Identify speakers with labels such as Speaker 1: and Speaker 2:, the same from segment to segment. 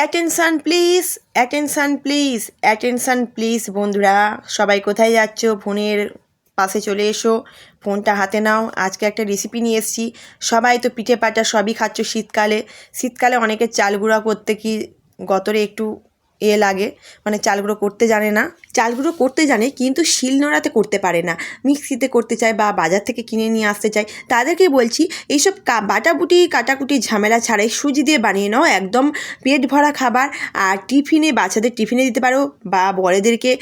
Speaker 1: Attention please attention please attention please বন্ধুরা। সবাই কোথায় যাচ্ছ? ফোনের পাশে চলে এসো। ফোনটা হাতে নাও। আজকে একটা রেসিপি নিয়ে এসেছি। সবাই তো পিঠে পাটা সবই খাচ্ছ শীতকালে। শীতকালে অনেকে চাল গুঁড়া করতে কি গতরে একটু এ লাগে। মানে চাল গুঁড়ো করতে জানে না। চাল গুঁড়ো করতে জানে কিন্তু শিল নোড়াতে করতে পারে না। মিক্সিতে করতে চায় বা বাজার থেকে কিনে নিয়ে আসতে চায়। তাদেরকে বলছি, এইসব বাটাবুটি, কাটাকুটি ঝামেলা ছাড়াই সুজি দিয়ে বানিয়ে নাও। একদম পেট ভরা খাবার আর টিফিনে, বাচ্চাদের টিফিনে দিতে পারো বা বড়দেরকে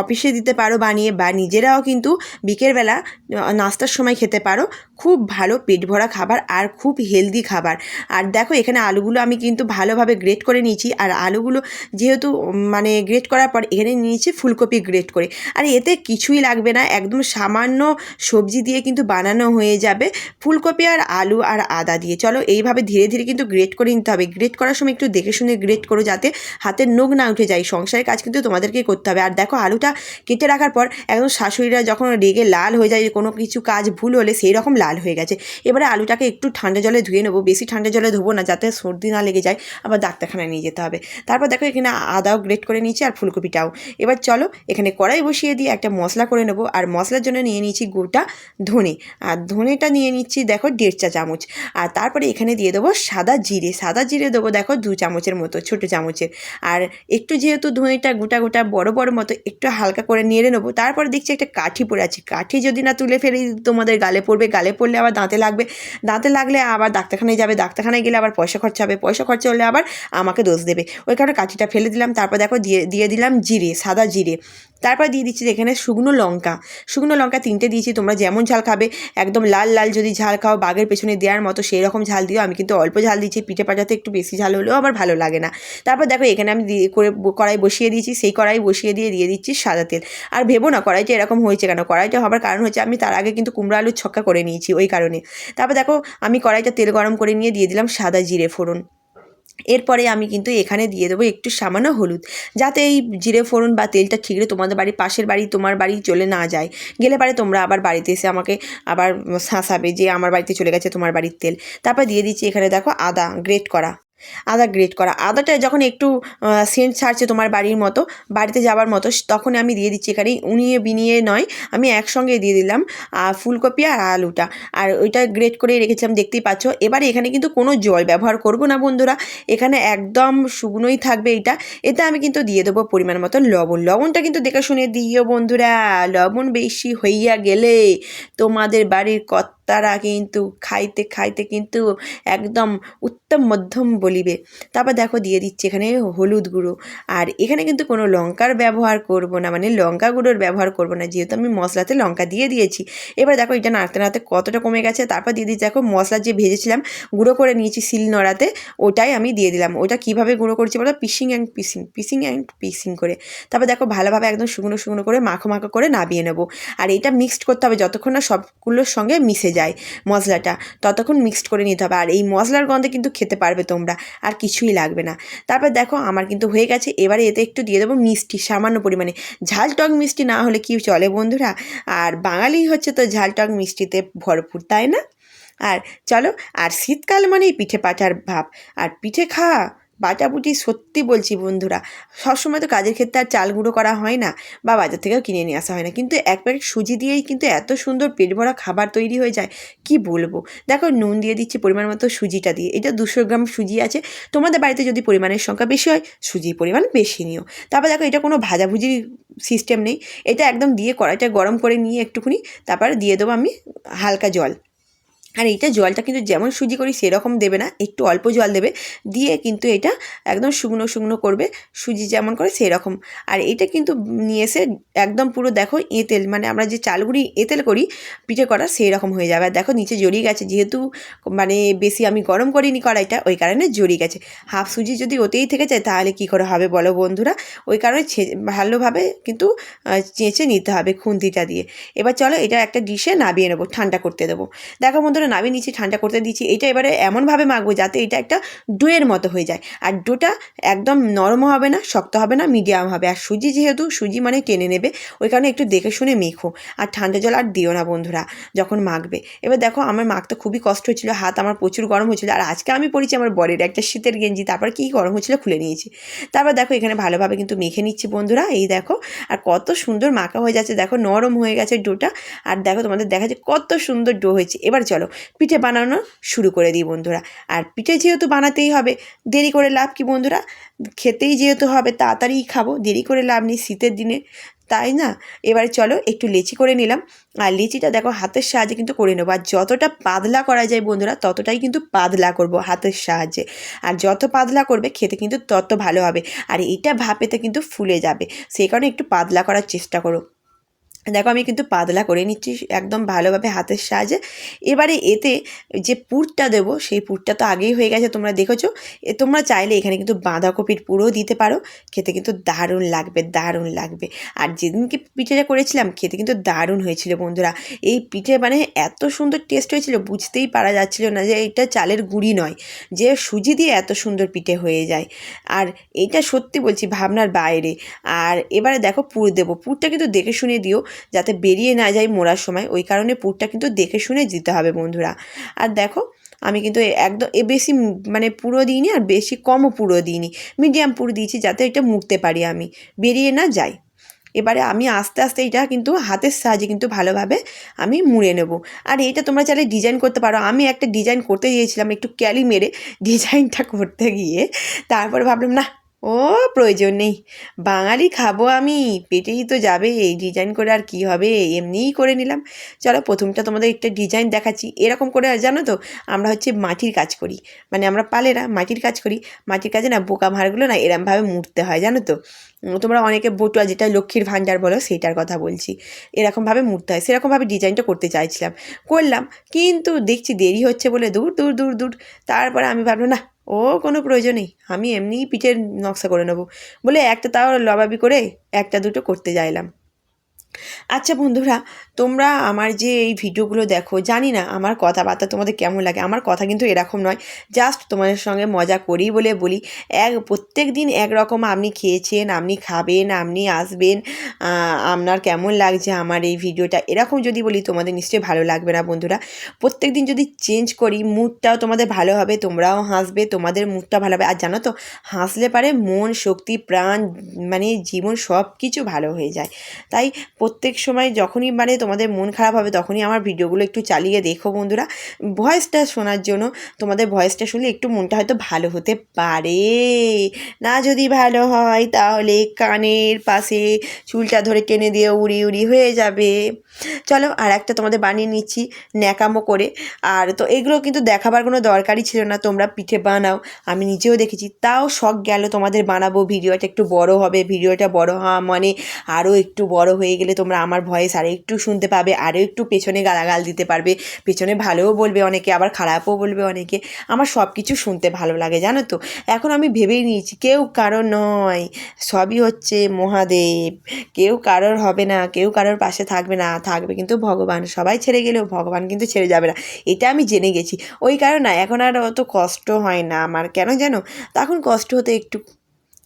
Speaker 1: অফিসে দিতে পারো বানিয়ে বা নিজেরাও কিন্তু বিকেলবেলা নাস্তার সময় খেতে পারো। খুব ভালো পেট ভরা খাবার আর খুব হেলদি খাবার। আর দেখো, এখানে আলুগুলো আমি কিন্তু ভালোভাবে গ্রেট করে নিয়েছি। আর আলুগুলো যেহেতু মানে গ্রেট করার পর এখানে নিয়েছি ফুলকপি গ্রেট করে। আর এতে কিছুই লাগবে না, একদম সামান্য সবজি দিয়ে কিন্তু বানানো হয়ে যাবে। ফুলকপি আর আলু আর আদা দিয়ে। চলো, এইভাবে ধীরে ধীরে কিন্তু গ্রেট করে নিতে হবে। গ্রেট করার সময় একটু দেখে শুনে গ্রেট করো যাতে হাতের নখ না উঠে যায়। সংসারের কাজ কিন্তু তোমাদেরকেই করতে হবে। আর দেখো, আলুটা কেটে রাখার পর একদম শাশুড়িরা যখন রেগে লাল হয়ে যায় কোনো কিছু কাজ ভুল হলে সেই রকম লাল হয়ে গেছে। এবারে আলুটাকে একটু ঠান্ডা জলে ধুয়ে নেব। বেশি ঠান্ডা জলে ধোবো না, যাতে সর্দি না লেগে যায়। আবার ডাক্তারখানায় নিয়ে যেতে হবে। তারপর দেখো এখানে আদাও গ্রেট করে নিয়েছি আর ফুলকপিটাও। এবার চলো এখানে কড়াই বসিয়ে দিয়ে একটা মশলা করে নেব। আর মশলার জন্য নিয়ে নিয়েছি গোটা ধনে। আর ধনেটা নিয়ে নিচ্ছি দেখো দেড় চা চামচ। আর তারপরে এখানে দিয়ে দেবো সাদা জিরে। সাদা জিরে দেবো দেখো দু চামচের মতো, ছোটো চামচের। আর একটু যেহেতু ধনেটা গোটা গোটা বড় বড় মতো, একটু হালকা করে নেড়ে নেব। তারপরে দেখছি একটা কাঠি পড়ে আছে। কাঠি যদি না তুলে ফেলে তোমাদের গালে পড়বে, গালে পড়লে আবার দাঁতে লাগবে। দাঁতে লাগলে আবার ডাক্তারখানায় যাবে, ডাক্তারখানায় গেলে আবার পয়সা খরচা হবে, পয়সা খরচা হলে আবার আমাকে দোষ দেবে। ওই কারণে কাঠিটা ফেলে দিলাম, তারপর দেখো দিয়ে দিয়ে দিলাম জিরে, সাদা জিরে। তারপর দিয়ে দিচ্ছি এখানে শুকনো লঙ্কা। শুকনো লঙ্কা তিনটে দিয়েছি, তোমরা যেমন ঝাল খাবে, একদম লাল লাল যদি ঝাল খাও, বাঘের পেছনে দেওয়ার মতো সেই রকম ঝাল দিও। আমি কিন্তু অল্প ঝাল দিচ্ছি, পিঠে পাটাতে একটু বেশি ঝাল হলেও আমার ভালো লাগে না। তারপর দেখো এখানে আমি করে কড়াই বসিয়ে দিয়েছি, সেই কড়াই বসিয়ে দিয়ে দিয়ে দিচ্ছি সাদা তেল। আর ভেবো না কড়াইটা এরকম হয়েছে কেন? কড়াইটা হবার কারণ হচ্ছে আমি তার আগে কিন্তু কুমড়ো আলুর ছক্কা করে নিয়েছি ওই কারণে। তারপর দেখো আমি কড়াইটা তেল গরম করে নিয়ে দিয়ে দিলাম সাদা জিরে ফোড়ন। এরপরে আমি কিন্তু এখানে দিয়ে দেবো একটু সামান্য হলুদ, যাতে এই জিরে ফোড়ন বা তেলটা ঠিকরে তোমাদের বাড়ি পাশের বাড়ি, তোমার বাড়ি চলে না যায়। গেলে পারে তোমরা আবার বাড়িতে এসে আমাকে আবার শাঁসাবে যে আমার বাড়িতে চলে গেছে তোমার বাড়ির তেল। তারপর দিয়ে দিচ্ছি এখানে দেখো আদা গ্রেট করা। আদা গ্রেট করা। আদাটা যখন একটু সেন্ট ছাড়ছে তোমার বাড়ির মতো, বাড়িতে যাবার মতো তখন আমি দিয়ে দিচ্ছি এখানে। উনিয়ে বিনিয়ে নয়, আমি একসঙ্গে দিয়ে দিলাম ফুলকপি আর আলুটা। আর ওইটা গ্রেট করে রেখেছিলাম, দেখতেই পাচ্ছ। এবারে এখানে কিন্তু কোনো জল ব্যবহার করব না, বন্ধুরা। এখানে একদম শুকনোই থাকবে এটা। এতে আমি কিন্তু দিয়ে দেবো পরিমাণ মতো লবণ। লবণটা কিন্তু দেখে শুনে দিও, বন্ধুরা। লবণ বেশি হইয়া গেলে তোমাদের বাড়ির কর্তারা কিন্তু খাইতে খাইতে কিন্তু একদম উত্তম মধ্যম বলিবে। তারপর দেখো দিয়ে দিচ্ছি এখানে হলুদ গুঁড়ো। আর এখানে কিন্তু কোনো লঙ্কার ব্যবহার করব না মানে লঙ্কা গুঁড়োর ব্যবহার করব না, যেহেতু আমি মশলাতে লঙ্কা দিয়ে দিয়েছি। এবার দেখো এটা নাড়তে নাড়তে কতটা কমে গেছে, তারপর দিয়ে দিচ্ছি দেখো মশলা যে ভেজেছিলাম, গুঁড়ো করে নিয়েছি শিল নড়াতে, ওটাই আমি দিয়ে দিলাম। ওটা কীভাবে গুঁড়ো করছি বলো? পিসিং অ্যান্ড পিসিং পিসিং অ্যান্ড পিসিং করে। তারপর দেখো ভালোভাবে একদম শুকনো শুকনো করে মাখো মাখো করে নাবিয়ে নেব। আর এটা মিক্সড করতে হবে যতক্ষণ না সবগুলোর সঙ্গে মিশে যায় মশলাটা। ততক্ষণ মিক্সড করে নিতে হবে। আর এই মশলার গন্ধে কিন্তু খেতে পারবে তোমরা। আর কিছুই লাগবে না। তারপর দেখো, আমার কিন্তু হয়ে গেছে। এবারে এতে একটু দিয়ে দেবো মিষ্টি, সামান্য পরিমাণে। ঝাল টক মিষ্টি না হলে কি চলে বন্ধুরা? আর বাঙালি হচ্ছে তো ঝাল টক মিষ্টিতে ভরপুর, তাই না? আর চলো, আর শীতকাল মানেই পিঠে পাঠার ভাব। আর পিঠে খাওয়া বাটাবুটি সত্যি বলছি বন্ধুরা, সবসময় তো কাজের ক্ষেত্রে আর চাল গুঁড়ো করা হয় না বা বাজার থেকেও কিনে নিয়ে আসা হয় না। কিন্তু এক প্যাকেট সুজি দিয়েই কিন্তু এত সুন্দর পেট ভরা খাবার তৈরি হয়ে যায়, কি বলব? দেখো, নুন দিয়ে দিচ্ছি পরিমাণ মতো সুজিটা দিয়ে। এটা দুশো গ্রাম সুজি আছে। তোমাদের বাড়িতে যদি পরিমাণের সংখ্যা বেশি হয়, সুজির পরিমাণ বেশি নিও। তারপর দেখো, এটা কোনো ভাজাভুজির সিস্টেম নেই। এটা একদম দিয়ে কড়াইটা গরম করে নিয়ে একটুখানি, তারপরে দিয়ে দেবো আমি হালকা জল। আর এইটা জলটা কিন্তু যেমন সুজি করি সেরকম দেবে না, একটু অল্প জল দেবে, দিয়ে কিন্তু এটা একদম শুকনো শুকনো করবে, সুজি যেমন করে সেরকম। আর এটা কিন্তু নিয়ে এসে একদম পুরো দেখো এঁতেল মানে আমরা যে চালগুড়ি এঁতেল করি, পিঠে করা সেই রকম হয়ে যাবে। আর দেখো নিচে জড়িয়ে গেছে, যেহেতু মানে বেশি আমি গরম করিনি কড়াইটা, ওই কারণে জড়িয়ে গেছে। হাফ সুজি যদি ওতেই থেকে যায় তাহলে কি করে হবে বলো বন্ধুরা? ওই কারণে ভালোভাবে কিন্তু চেঁচে নিতে হবে খুন্তিটা দিয়ে। এবার চলো এটা একটা ডিশে নাবিয়ে নেব, ঠান্ডা করতে দেবো। দেখো বন্ধুরা চলো নামিয়ে নিচ্ছি ঠান্ডা করতে দিচ্ছি। এটা এবারে এমনভাবে মাখবো যাতে এটা একটা ডোয়ের মতো হয়ে যায়। আর ডোটা একদম নরম হবে না, শক্ত হবে না, মিডিয়াম হবে। আর সুজি যেহেতু, সুজি মানে টেনে নেবে, ওই কারণে একটু দেখে শুনে মেখো। আর ঠান্ডা জল আর দিও না বন্ধুরা, যখন মাখবে। এবার দেখো, আমার মাখতে খুবই কষ্ট হচ্ছিল হাত আমার প্রচুর গরম হচ্ছিল আর আজকে আমি পড়েছি আমার বরের একটা শীতের গেঞ্জি, তারপর কী গরম হচ্ছিল খুলে নিয়েছি। তারপর দেখো, এখানে ভালোভাবে কিন্তু মেখে নিচ্ছি বন্ধুরা, এই দেখো। আর কত সুন্দর মাখা হয়ে যাচ্ছে, দেখো, নরম হয়ে গেছে ডোটা। আর দেখো, তোমাদের দেখা যাচ্ছে কত সুন্দর ডো হয়েছে। এবার চলো পিঠে বানানো শুরু করে দিই বন্ধুরা। আর পিঠে যেহেতু বানাতেই হবে, দেরি করে লাভ কি বন্ধুরা? খেতেই যেহেতু হবে তাড়াতাড়ি খাব, দেরি করে লাভ নেই শীতের দিনে। তাই না? এবারে চলো একটু লেচি করে নিলাম। আর লিচিটা দেখো হাতের সাহায্যে কিন্তু করে নেব। আর যতটা পাতলা করা যায় বন্ধুরা, ততটাই কিন্তু পাতলা করব হাতের সাহায্যে। আর যত পাতলা করবে, খেতে কিন্তু তত ভালো হবে। আর এটা ভাপেতে কিন্তু ফুলে যাবে। সেই কারণে একটু পাতলা করার চেষ্টা করো। দেখো আমি কিন্তু পাতলা করে নিচ্ছি, একদম ভালোভাবে হাতের সাহায্যে। এবারে এতে যে পুরটা দেবো, সেই পুরটা তো আগেই হয়ে গেছে, তোমরা দেখেছ। এ তোমরা চাইলে এখানে কিন্তু বাঁধাকপির পুরও দিতে পারো। খেতে কিন্তু দারুণ লাগবে দারুণ লাগবে। আর যেদিনকে পিঠেটা করেছিলাম, খেতে কিন্তু দারুণ হয়েছিল বন্ধুরা। এই পিঠে মানে এত সুন্দর টেস্ট হয়েছিল, বুঝতেই পারা যাচ্ছিল না যে এটা চালের গুঁড়ি নয়, যে সুজি দিয়ে এত সুন্দর পিঠে হয়ে যায়। আর এইটা সত্যি বলছি ভাবনার বাইরে। আর এবারে দেখো পুর দেবো, পুরটা কিন্তু দেখে শুনে দিও। যাতে বেরিয়ে না যায় মোড়ার সময়। ওই কারণে পুরটা কিন্তু দেখে শুনে দিতে হবে বন্ধুরা। আর দেখো, আমি কিন্তু একদম, এ বেশি মানে পুরো দিইনি আর বেশি কমও পুরো দিইনি। মিডিয়াম পুরো দিয়েছি যাতে এটা মুড়তে পারি আমি, বেরিয়ে না যাই। এবারে আমি আস্তে আস্তে এটা কিন্তু হাতের সাহায্যে কিন্তু ভালোভাবে আমি মুড়ে নেব। আর এটা তোমরা চাইলে ডিজাইন করতে পারো। আমি একটা ডিজাইন করতে গিয়েছিলাম একটু ক্যালি মেরে ডিজাইনটা করতে গিয়ে। তারপর ভাবলাম, না ও, প্রয়োজন নেই। বাঙালি খাব আমি, পেটেই তো যাবে, এই ডিজাইন করে আর কি হবে, এমনিই করে নিলাম। চলো, প্রথমটা তোমাদের একটা ডিজাইন দেখাচ্ছি। এরকম করে, জানো তো, আমরা হচ্ছে মাটির কাজ করি। মানে আমরা পালেরা মাটির কাজ করি। মাটির কাজে না, বোকা ভাঁড়গুলো না, এরমভাবে মুড়তে হয়, জানো তো? তোমরা অনেকে বটুয়া, যেটা লক্ষ্মীর ভাণ্ডার বলো সেইটার কথা বলছি। এরকমভাবে মুড়তে হয়। সেরকমভাবে ডিজাইনটা করতে চাইছিলাম। করলাম, কিন্তু দেখছি দেরি হচ্ছে বলে দূর দূর দূর দূর। তারপরে আমি ভাবলাম, না ও কোনো প্রয়োজন আমি এমনিই পিঠের নকশা করে নেব। বলে একটা তাও লবাবি করে, একটা দুটো করতে যাইলাম। আচ্ছা বন্ধুরা, তোমরা আমার যে এই ভিডিওগুলো দেখো, জানি না আমার কথাবার্তা তোমাদের কেমন লাগে। আমার কথা কিন্তু এরকম নয় জাস্ট তোমাদের সঙ্গে মজা করি বলে বলি। এক, প্রত্যেক দিন একরকম আপনি খেয়েছেন, আপনি খাবেন, আপনি আসবেন আপনার কেমন লাগছে আমার এই ভিডিওটা? এরকম যদি বলি তোমাদের নিশ্চয়ই ভালো লাগবে না বন্ধুরা। প্রত্যেক দিন যদি চেঞ্জ করি মুডটাও তোমাদের ভালো হবে, তোমরাও হাসবে, তোমাদের মুডটা ভালো হবে। আর জানো তো, হাসলে পারে মন, শক্তি, প্রাণ মানে জীবন সব কিছু ভালো হয়ে যায়। তাই প্রত্যেক সময় যখনই মানে তোমাদের মন খারাপ হবে তখনই আমার ভিডিওগুলো একটু চালিয়ে দেখো বন্ধুরা। ভয়েসটা শোনার জন্য তোমাদের ভয়েসটা শুনলে একটু মনটা হয়তো ভালো হতে পারে। না যদি ভালো হয় তাহলে কানের পাশে চুলটা ধরে টেনে দিয়ে উড়ি উড়ি হয়ে যাবে। চলো আর একটা তোমাদের বানিয়ে নিচ্ছি ন্যাকামো করে। আর তো এগুলো কিন্তু দেখাবার কোনো দরকারই ছিল না, তোমরা পিঠে বানাও। আমি নিজেও দেখেছি, তাও শখ গেল তোমাদের বানাবো। ভিডিওটা একটু বড় হবে, ভিডিওটা বড় হওয়া মানে আরও একটু বড় হয়ে গেলে তোমরা আমার ভয়েস আরও একটু শুনতে পাবে আরও একটু পেছনে গালাগাল দিতে পারবে। পেছনে ভালোও বলবে অনেকে, আবার খারাপও বলবে অনেকে। আমার সব কিছু শুনতে ভালো লাগে, জানো তো? এখন আমি ভেবেই নিয়েছি, কেউ কারও নয়, সবই হচ্ছে মহাদেব। কেউ কারোর হবে না, কেউ কারোর পাশে থাকবে না, থাকবে কিন্তু ভগবান। সবাই ছেড়ে গেলেও ভগবান কিন্তু ছেড়ে যাবে না। এটা আমি জেনে গেছি। ওই কারণে এখন আর অত কষ্ট হয় না আমার। কেন জানো? তখন কষ্ট হতো একটু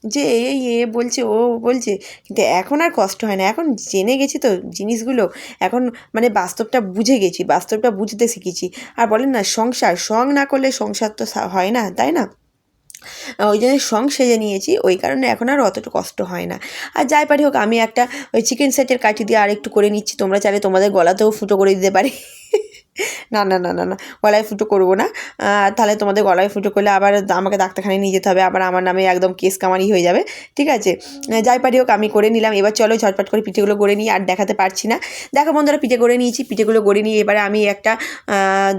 Speaker 1: যে এই এ বলছে, ও বলছে, কিন্তু এখন আর কষ্ট হয় না। এখন জেনে গেছি তো জিনিসগুলো। এখন মানে বাস্তবটা বুঝে গেছি, বাস্তবটা বুঝতে শিখেছি। আর বলেন না, সংসার, সং না করলে সংসার তো হয় না, তাই না? ওই জন্য সং সেজে নিয়েছি, ওই কারণে এখন আর অতটা কষ্ট হয় না। আর যাই পারি হোক, আমি একটা ওই চিকেন সেটের কাঠি দিয়ে আরেকটু করে নিচ্ছি। তোমরা চাইলে তোমাদের গলাতেও ফুটো করে দিতে পারি। না না না না না, গলায় ফুটো করব না। তাহলে তোমাদের গলায় ফুটো করলে আবার আমাকে ডাক্তারখানায় নিয়ে যেতে হবে, আবার আমার নামে একদম কেস কামারি হয়ে যাবে। ঠিক আছে? যাই পারি হোক, আমি করে নিলাম। এবার চলো ঝটপট করে পিঠেগুলো গড়ে নিই, আর দেখাতে পারছি না। দেখো বন্ধুরা, পিঠে গড়ে নিয়েছি, পিঠেগুলো গড়ে নিয়ে এবারে আমি একটা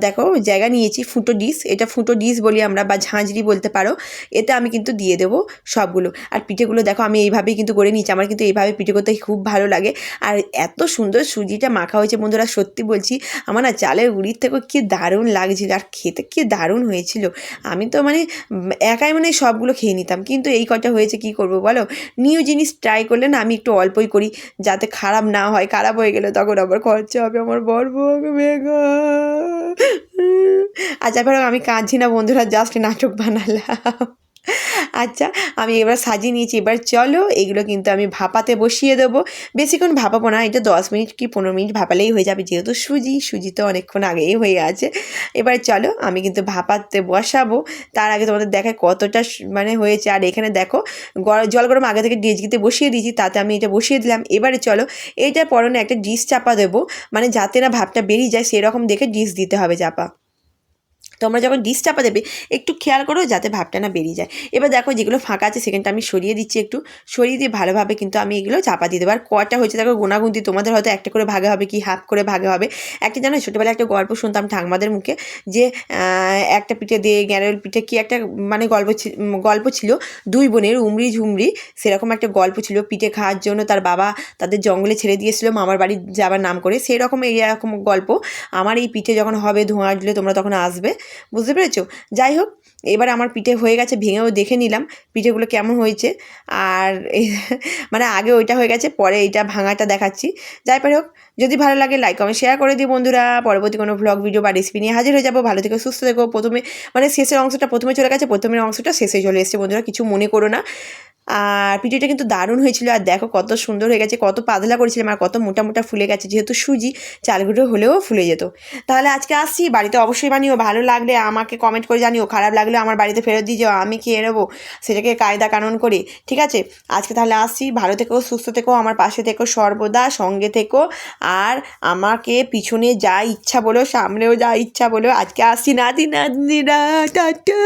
Speaker 1: দেখো জায়গা নিয়েছি, ফুটো ডিশ। এটা ফুটো ডিশ বলি আমরা, বা ঝাঁঝরি বলতে পারো। এতে আমি কিন্তু দিয়ে দেবো সবগুলো। আর পিঠেগুলো দেখো, আমি এইভাবেই কিন্তু গড়ে নিয়েছি। আমার কিন্তু এইভাবে পিঠে করতে খুব ভালো লাগে। আর এত সুন্দর সুজিটা মাখা হয়েছে বন্ধুরা, সত্যি বলছি। আমার না চালের চালের গুঁড়ির থেকেও কি দারুণ লাগছিল আর খেতে কি দারুণ হয়েছিল। আমি তো মানে একাই মানে সবগুলো খেয়ে নিতাম। কিন্তু এই কটা হয়েছে কি করব বলো? নিউ জিনিস ট্রাই করলে না আমি একটু অল্পই করি। যাতে খারাপ না হয়, খারাপ হয়ে গেলে তখন আবার খরচা হবে। আমার গো। আচ্ছা এবার আমি কাঁদছি না বন্ধুরা জাস্ট নাটক বানালাম। আচ্ছা আমি এবার সাজিয়ে নিয়েছি। এবার চলো, এগুলো কিন্তু আমি ভাপাতে বসিয়ে দেবো। বেশিক্ষণ ভাপাবো না, এটা দশ মিনিট কি পনেরো মিনিট ভাপালেই হয়ে যাবে। যেহেতু সুজি সুজি তো অনেকক্ষণ আগেই হয়ে আছে। এবার চলো, আমি কিন্তু ভাপাতে বসাবো। তার আগে তোমাদের দেখায় কতটা মানে হয়েছে। আর এখানে দেখো জল গরম আগে থেকে ডেজকিতে বসিয়ে দিয়েছি, তাতে আমি এটা বসিয়ে দিলাম। এবারে চলো, এইটার পরনে একটা ডিশ চাপা দেবো। মানে যাতে না ভাবটা বেরিয়ে যায়, সেরকম দেখে ডিশ দিতে হবে চাপা। তোমরা যখন ডিশ চাপা দেবে, একটু খেয়াল করো যাতে ভাবটা না বেরিয়ে যায়। এবার দেখো যেগুলো ফাঁকা আছে, সেখানটা আমি সরিয়ে দিচ্ছি একটু। সরিয়ে দিয়ে ভালোভাবে কিন্তু আমি এগুলো চাপা দিয়ে দেবো। আর কটা হয়েছে দেখো গোনাগুনতি তোমাদের হয়তো একটা করে ভাগে হবে কি হাফ করে ভাগে হবে। একটা জানো ছোটোবেলায় একটা গল্প শুনতাম ঠাকমাদের মুখে, যে একটা পিঠে দিয়ে গ্যারেল পিঠে কি একটা মানে গল্প গল্প ছিল, দুই বোনের উমরি ঝুমরি, সেরকম একটা গল্প ছিল। পিঠে খাওয়ার জন্য তার বাবা তাদের জঙ্গলে ছেড়ে দিয়েছিল, মামার বাড়ি যাবার নাম করে। সেই রকম এইরকম গল্প। আমার এই পিঠে যখন হবে ধোঁয়া উঠলে তোমরা তখন আসবে। বুঝতে পেরেছ? যাই হোক, এবার আমার পিঠে হয়ে গেছে, ভেঙেও দেখে নিলাম পিঠেগুলো কেমন হয়েছে। আর মানে আগে ওইটা হয়ে গেছে, পরে এইটা ভাঙাটা দেখাচ্ছি। যাই পারে হোক যদি ভালো লাগে লাইক কমেন্ট শেয়ার করে দিই বন্ধুরা। পরবর্তী কোনো ভ্লগ ভিডিও বা রেসিপি নিয়ে হাজির হয়ে যাব। ভালো থেকে, সুস্থ থেকো। প্রথমে মানে শেষের অংশটা প্রথমে চলে গেছে, প্রথমের অংশটা শেষে চলে এসেছে বন্ধুরা, কিছু মনে করো না। আর পিঠেটা কিন্তু দারুণ হয়েছিল, আর দেখো কত সুন্দর হয়ে গেছে, কত পাতলা করেছিলাম, আর কত মোটা মোটা ফুলে গেছে, যেহেতু সুজি চালগুলো হলেও ফুলে যেত। তাহলে আজকে আসছি, বাড়িতে অবশ্যই বানিও, ভালো লাগলে আমাকে কমেন্ট করে জানিও, খারাপ লাগলে আমার বাড়িতে ফেরত দিয়ে যাও, আমি খেয়ে নেব, সেটাকে কায়দা কানুন করে, ঠিক আছে? আজকে তাহলে আসছি, ভালো থেকো, সুস্থ থেকো, আমার পাশে থেকো সর্বদা, সঙ্গে থেকো আর আমাকে পিছনে যা ইচ্ছা বলো, সামনেও যা ইচ্ছা বলো, আজকে আসছি নাতি দিন টাটা।